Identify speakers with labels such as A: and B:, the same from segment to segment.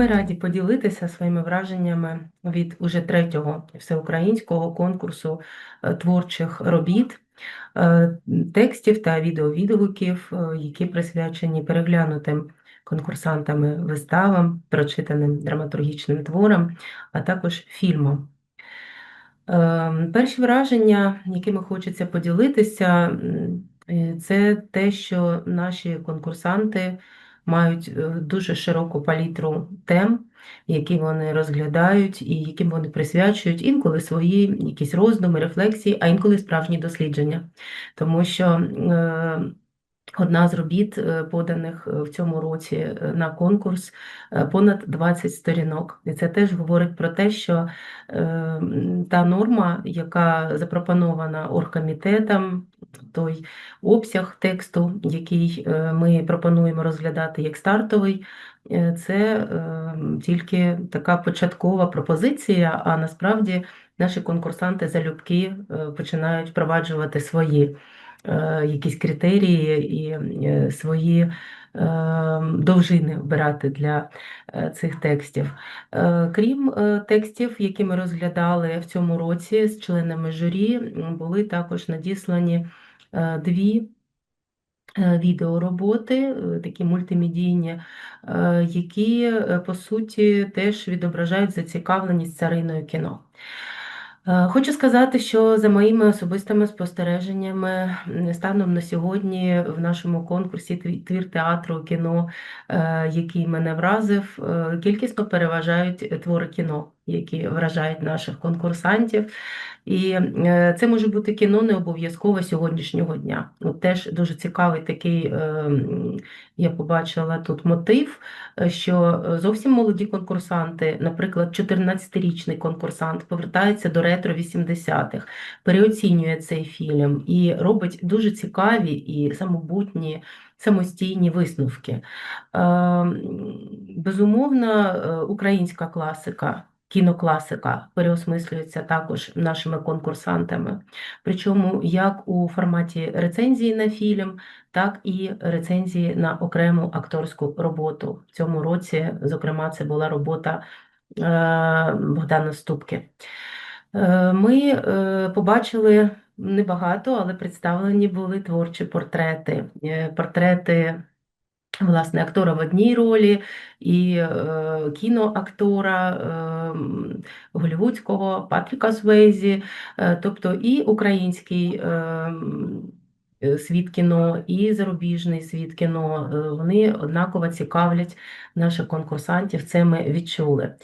A: Ми раді поділитися своїми враженнями від уже третього всеукраїнського конкурсу е, творчих робіт, е, текстів та відеовідгуків, е, які присвячені переглянутим конкурсантами виставам, прочитаним драматургічним творам, а також фільмам. Перші враження, якими хочеться поділитися, це те, що наші конкурсанти мають е, дуже широку палітру тем, які вони розглядають і яким вони присвячують інколи свої якісь роздуми, рефлексії, а інколи справжні дослідження. Тому що е, Одна з робіт, е, поданих в цьому році на конкурс, понад 20 сторінок. І це теж говорить про те, що та норма, яка запропонована оргкомітетом, той обсяг тексту, який е, ми пропонуємо розглядати як стартовий, е, це е, тільки така початкова пропозиція, а насправді наші конкурсанти залюбки починають впроваджувати свої якісь критерії і свої довжини обирати для цих текстів. Крім текстів, які ми розглядали в цьому році з членами журі, були також надіслані дві е, відеороботи, е, такі мультимедійні, е, які, е, по суті, теж відображають зацікавленість цариною кіно. Е, Хочу сказати, що за моїми особистими спостереженнями, станом на сьогодні в нашому конкурсі «Тві- твір театру кіно, е, який мене вразив, е, кількісно переважають твори кіно, які вражають наших конкурсантів. І е, це може бути кіно не обов'язково сьогоднішнього дня. От теж дуже цікавий такий, е, я побачила тут мотив, е, що зовсім молоді конкурсанти, наприклад, 14-річний конкурсант повертається до ретро 80-х, переоцінює цей фільм і робить дуже цікаві і самобутні. Самостійні висновки. Безумовно, українська класика, кінокласика переосмислюється також нашими конкурсантами. Причому як у форматі рецензії на фільм, так і рецензії на окрему акторську роботу. В цьому році, зокрема, це була робота е, Богдана Ступки. Е, Ми е, побачили небагато, але представлені були творчі портрети. Портрети власне актора в одній ролі, і е, кіноактора е, голівудського Патріка Свейзі, е, тобто і український е, е, світ кіно, і зарубіжний світ кіно. Е, Вони однаково цікавлять наших конкурсантів. Це ми відчули.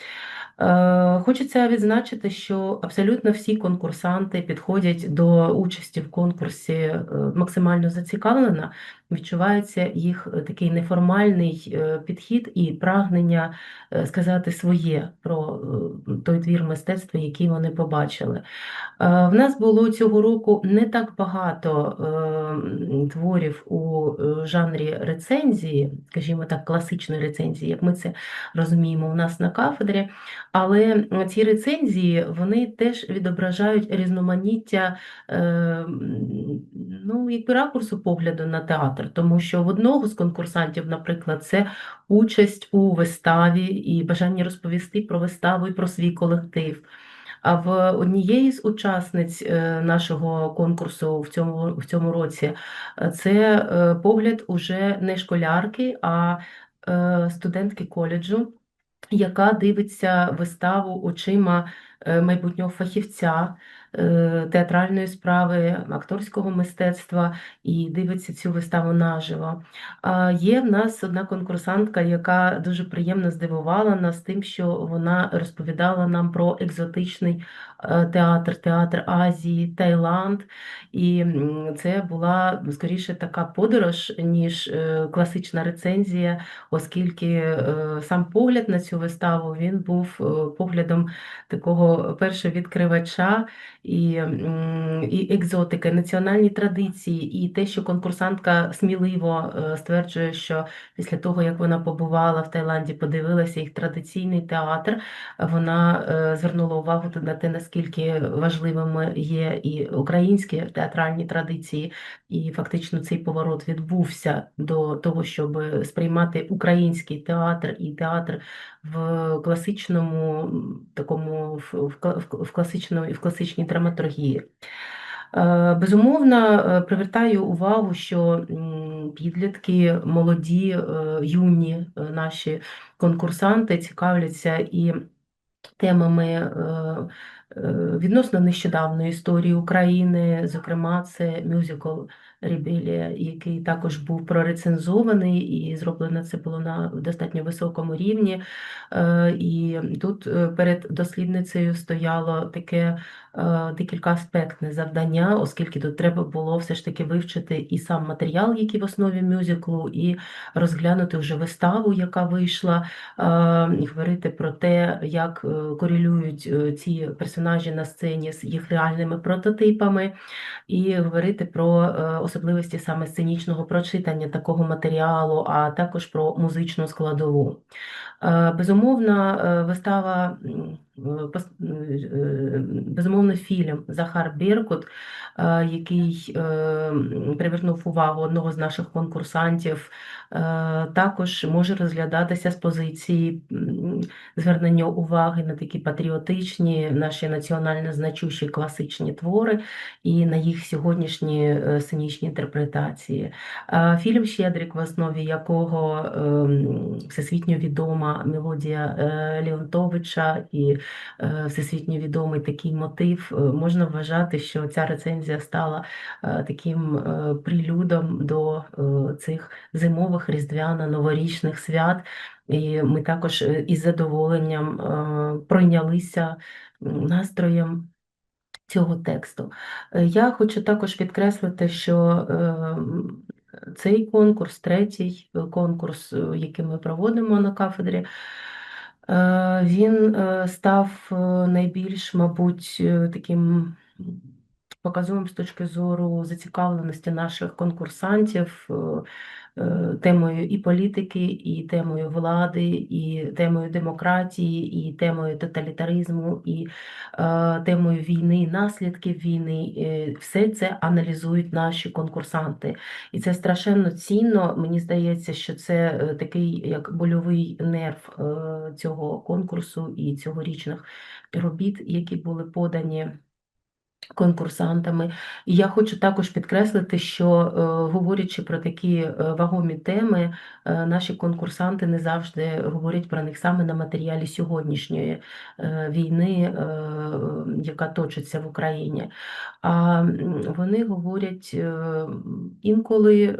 A: Е, Хочеться відзначити, що абсолютно всі конкурсанти підходять до участі в конкурсі е, максимально зацікавлено. Відчувається їх е, такий неформальний підхід і прагнення сказати своє про той твір мистецтва, який вони побачили. В нас було цього року не так багато творів у жанрі рецензії, скажімо так, класичної рецензії, як ми це розуміємо у нас на кафедрі. Але ці рецензії вони теж відображають різноманіття е, ну, якби ракурсу погляду на театр, тому що в одного з конкурсантів, наприклад, це участь у виставі і бажання розповісти про виставу і про свій колектив. А в однієї з учасниць е, нашого конкурсу в цьому, в цьому році е, це погляд уже не школярки, а студентки коледжу яка дивиться виставу очима е, майбутнього фахівця театральної справи, акторського мистецтва і дивиться цю виставу наживо. Є в нас одна конкурсантка, яка дуже приємно здивувала нас тим, що вона розповідала нам про екзотичний е, театр, театр Азії, Таїланд. І це була скоріше така подорож, ніж е, класична рецензія, оскільки е, сам погляд на цю виставу він був е, поглядом такого першого відкривача, і, і екзотика, національні традиції, і те, що конкурсантка сміливо е, стверджує, що після того, як вона побувала в Таїланді, подивилася їх традиційний театр, вона е, звернула увагу на те, наскільки важливими є і українські театральні традиції, і фактично цей поворот відбувся до того, щоб сприймати український театр і театр в класичному такому в, в, в, класичному в класичній драматургії. Е, Безумовно, е, привертаю увагу, що підлітки, молоді, е, юні наші конкурсанти цікавляться і темами відносно нещодавної історії України, зокрема, це мюзикл Ребелія, який також був прорецензований, і зроблено це було на достатньо високому рівні. Е, І тут е, перед дослідницею стояло таке е, декілька аспектне завдання, оскільки тут треба було все ж таки вивчити і сам матеріал, який в основі мюзиклу, і розглянути вже виставу, яка вийшла, і говорити про те, як корелюють ці персонажі на сцені з їх реальними прототипами, і говорити про е, особливості саме сценічного прочитання такого матеріалу, а також про музичну складову. Е, Безумовно, е, вистава, безумовно, фільм Захар Беркут, е, який е, привернув увагу одного з наших конкурсантів, е, також може розглядатися з позиції звернення уваги на такі патріотичні, наші національно значущі класичні твори і на їх сьогоднішні е, сценічні інтерпретації. Фільм Щедрик, в основі якого ем, всесвітньо відома мелодія е, Леонтовича і е, всесвітньо відомий такий мотив, е, можна вважати, що ця рецензія стала е, таким е, прелюдом до е, цих зимових різдвяно-новорічних свят. І ми також е, із задоволенням е, пройнялися настроєм цього тексту. Е, Я хочу також підкреслити, що цей конкурс, третій е, конкурс, е, який ми проводимо на кафедрі, е, він е, став е, найбільш, мабуть, е, таким показовим з точки зору зацікавленості наших конкурсантів. е, е, Темою і політики, і темою влади, і темою демократії, і темою тоталітаризму, і е, темою війни, наслідків війни. Все це аналізують наші конкурсанти. І це страшенно цінно. Мені здається, що це такий як больовий нерв цього конкурсу і цьогорічних робіт, які були подані. Конкурсантами, і я хочу також підкреслити, що е, говорячи про такі е, вагомі теми, е, наші конкурсанти не завжди говорять про них саме на матеріалі сьогоднішньої війни, яка точиться в Україні. А вони говорять інколи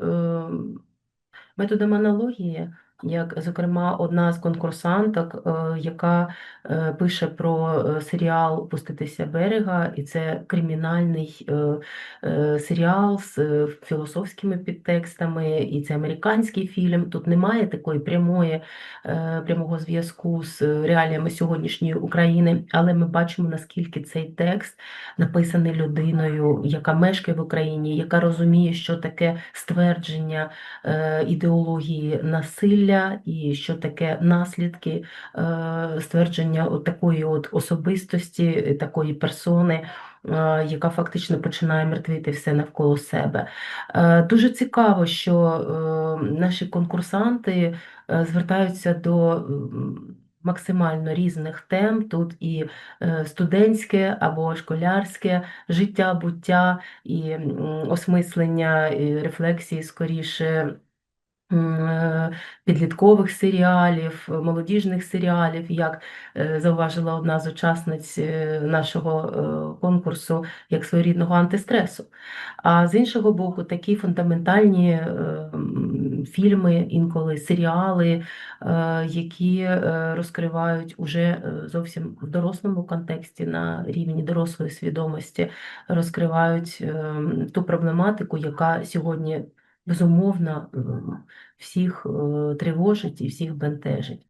A: методом аналогії, як, зокрема, одна з конкурсанток, е, яка е, пише про е, серіал Пуститися берега, і це кримінальний серіал з філософськими підтекстами, і це американський фільм. Тут немає такої прямої, прямого зв'язку з реаліями сьогоднішньої України, але ми бачимо, наскільки цей текст написаний людиною, яка мешкає в Україні, яка розуміє, що таке ствердження ідеології насилля і що таке наслідки е, ствердження такої от особистості, е, такої персони, е, яка фактично починає мертвити все навколо себе. Дуже цікаво, що наші конкурсанти звертаються до максимально різних тем. Тут і студентське або школярське життя, буття, і осмислення, і рефлексії скоріше. Е, Підліткових серіалів, молодіжних серіалів, як е, зауважила одна з учасниць е, нашого е, конкурсу, як своєрідного антистресу. А з іншого боку, такі фундаментальні е, фільми, інколи серіали, е, які е, розкривають уже е, зовсім в дорослому контексті на рівні дорослої свідомості, розкривають е, ту проблематику, яка сьогодні безумовно всіх е, тривожить і всіх бентежить.